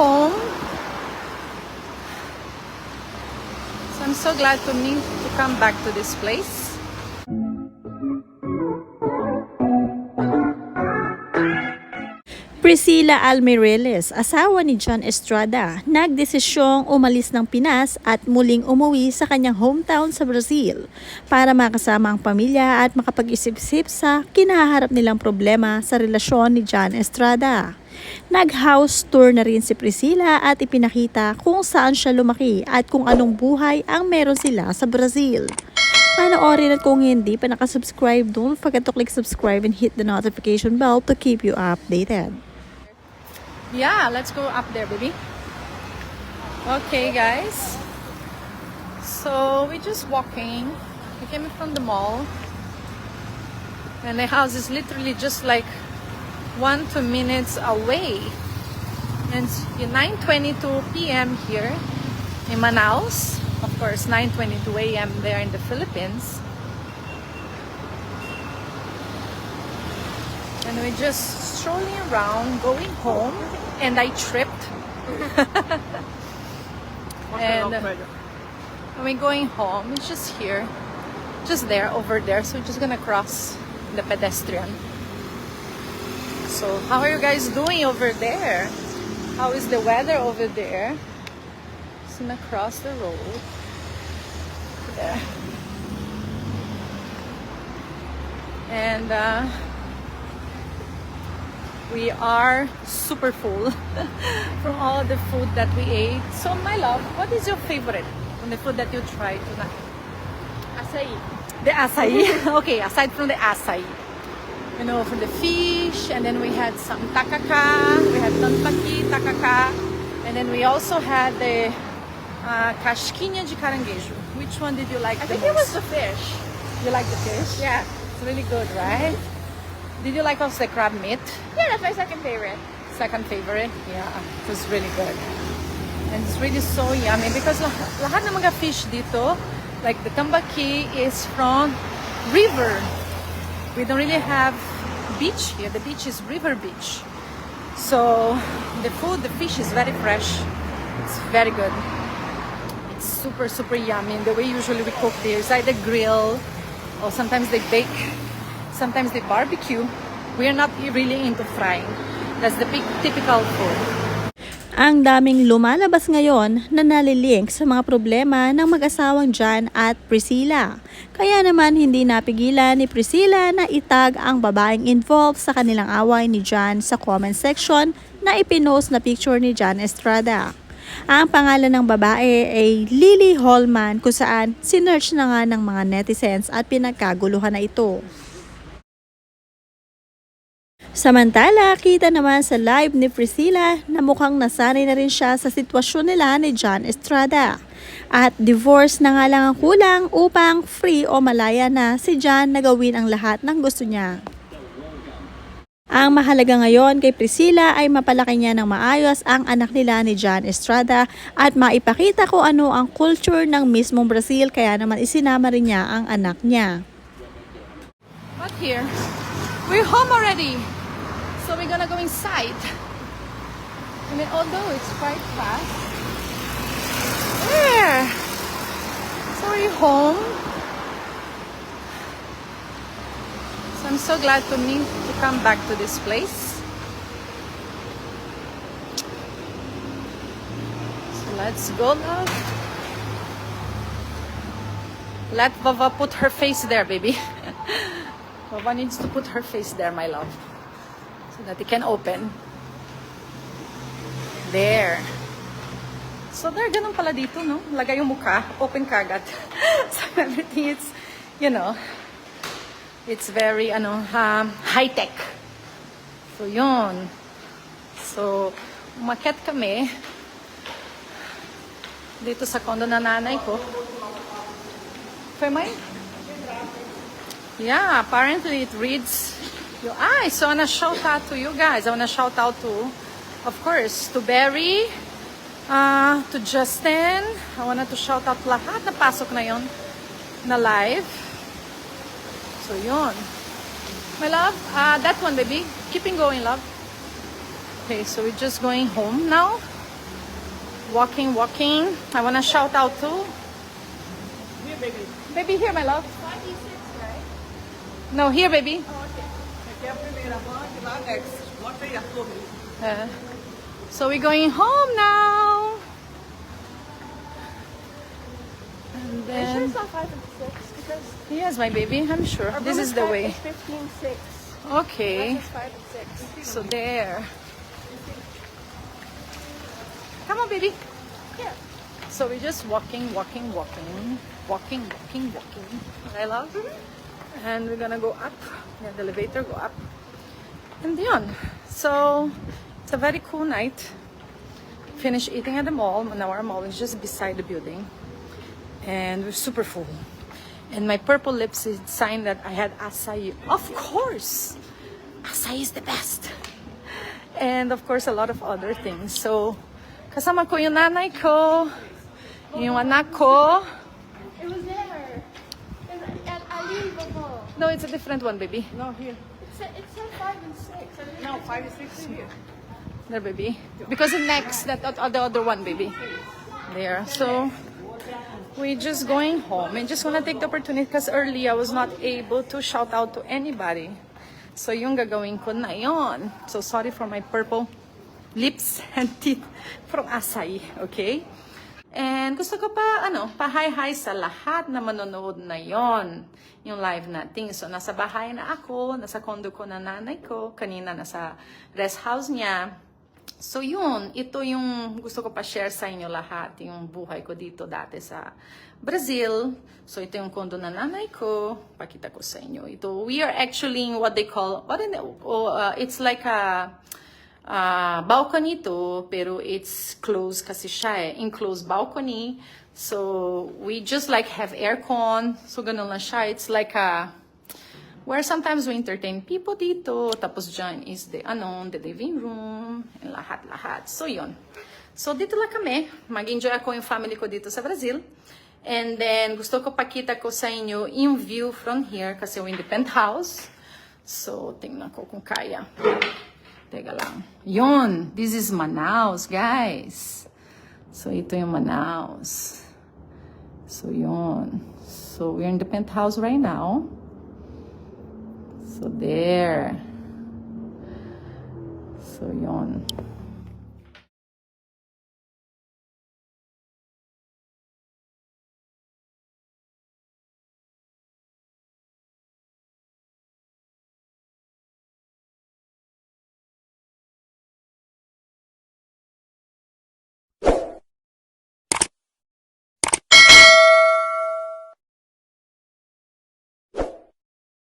home. So I'm so glad to me to come back to this place. Priscilla Almireles, asawa ni John Estrada, nagdesisyong umalis ng Pinas at muling umuwi sa kanyang hometown sa Brazil para makasama ang pamilya at makapag-isip-isip sa kinaharap nilang problema sa relasyon ni John Estrada. Nag-house tour na rin si Priscilla at ipinakita kung saan siya lumaki at kung anong buhay ang meron sila sa Brazil. Panoorin at kung hindi pa nakasubscribe, don't forget to click subscribe and hit the notification bell to keep you updated. Yeah, let's go up there, baby. Okay, guys. So we're just walking. We came from the mall. And the house is literally just like one, two minutes away. And it's 9.22 p.m. here in Manaus. Of course, 9.22 a.m. there in the Philippines. And we're just strolling around, going home, and I tripped. and we're going home, it's just here, just there, over there. So we're just gonna cross the pedestrian. So how are you guys doing over there? How is the weather over there? Just gonna cross the road. Yeah. And uh, we are super full from all the food that we ate. So, my love, what is your favorite from the food that you tried tonight? Açaí. The acai. okay, aside from the acai. You know, from the fish, and then we had some takaka, we had tanpaki, takaka, and then we also had the uh, casquinha de caranguejo. Which one did you like I think it was the fish. You like the fish? Yeah. It's really good, right? Did you like also the crab meat? Yeah, that's my second favorite. Second favorite? Yeah, it was really good. And it's really so yummy because lah- lahat ng mga fish dito, like the tambaki is from river. We don't really have beach here. The beach is river beach. So the food, the fish is very fresh. It's very good. It's super, super yummy. And the way usually we cook there is either grill or sometimes they bake, sometimes they barbecue. We are not really into frying. That's the big typical food. Ang daming lumalabas ngayon na nalilink sa mga problema ng mag-asawang John at Priscilla. Kaya naman hindi napigilan ni Priscilla na itag ang babaeng involved sa kanilang away ni John sa comment section na ipinost na picture ni John Estrada. Ang pangalan ng babae ay Lily Holman kung saan sinearch na nga ng mga netizens at pinagkaguluhan na ito. Samantala, kita naman sa live ni Priscilla na mukhang nasanay na rin siya sa sitwasyon nila ni John Estrada. At divorce na nga lang ang kulang upang free o malaya na si John na gawin ang lahat ng gusto niya. Ang mahalaga ngayon kay Priscilla ay mapalaki niya ng maayos ang anak nila ni John Estrada at maipakita ko ano ang culture ng mismong Brazil kaya naman isinama rin niya ang anak niya. But here, we're home already. So we're gonna go inside. I mean, although it's quite fast. There. So we're home. So I'm so glad to me to come back to this place. So let's go, now. Let Baba put her face there, baby. Baba needs to put her face there, my love. So that it can open. There. So there, ganun pala dito, no? Lagay yung mukha, open kagad. so everything is, you know, it's very, ano, um, high-tech. So yun. So, umakyat kami dito sa kondo na nanay ko. Pwede Yeah, apparently it reads your eyes. So I wanna shout out to you guys. I wanna shout out to, of course, to Barry, uh, to Justin. I wanna to shout out lahat na pasok na yon na live. So yun. My love, uh, that one baby. Keeping going, love. Okay, so we're just going home now. Walking, walking. I want to shout out to. Here, baby. Baby, here, my love. 26, right? No, here, baby. Oh, so we're going home now. And then. Five and six because. Yes, my baby. I'm sure. This is, the way. Is Fifteen six. Okay. Five and six. So there. Come on, baby. Yeah. So we're just walking, walking, walking, walking, walking, walking. I love. Mm -hmm. And we're gonna go up. Yeah, the elevator go up. And beyond. So it's a very cool night. Finish eating at the mall. Now our mall is just beside the building. And we're super full. And my purple lips is sign that I had acai. Of course! Acai is the best. And of course, a lot of other things. So, kasama ko yung nanay ko, yung anak ko. It was there. It's at Ali Bobo. No, it's a different one, baby. No, here. It said, it said 5 and 6. I didn't No, five is six here. There, baby. Because the next, that that- the other one, baby. There. So, we're just going home. I just want to take the opportunity because early I was not able to shout out to anybody. So, yung gagawin ko na yon. So, sorry for my purple lips and teeth from Asai. Okay? And gusto ko pa, ano, pa-hi-hi sa lahat na manonood na yon yung live natin. So, nasa bahay na ako, nasa condo ko na nanay ko, kanina nasa rest house niya. So yun, ito yung gusto ko pa share sa inyo lahat, yung buhay ko dito dati sa Brazil. So ito yung condo na nanay ko, pakita ko sa inyo. Ito, we are actually in what they call, what in oh, uh, it's like a uh, balcony to, pero it's closed kasi siya eh, enclosed balcony. So we just like have aircon, so ganun lang siya. It's like a, where sometimes we entertain people dito, tapos dyan is the, ano, the living room, and lahat-lahat. So, yun. So, dito lang kami. Mag-enjoy ako yung family ko dito sa Brazil. And then, gusto ko pakita ko sa inyo yung view from here kasi we're in the penthouse. So, tingnan ko kung kaya. Teka lang. Yun! This is Manaus, guys. So, ito yung Manaus. So, yun. So, we're in the penthouse right now. So there. So yon.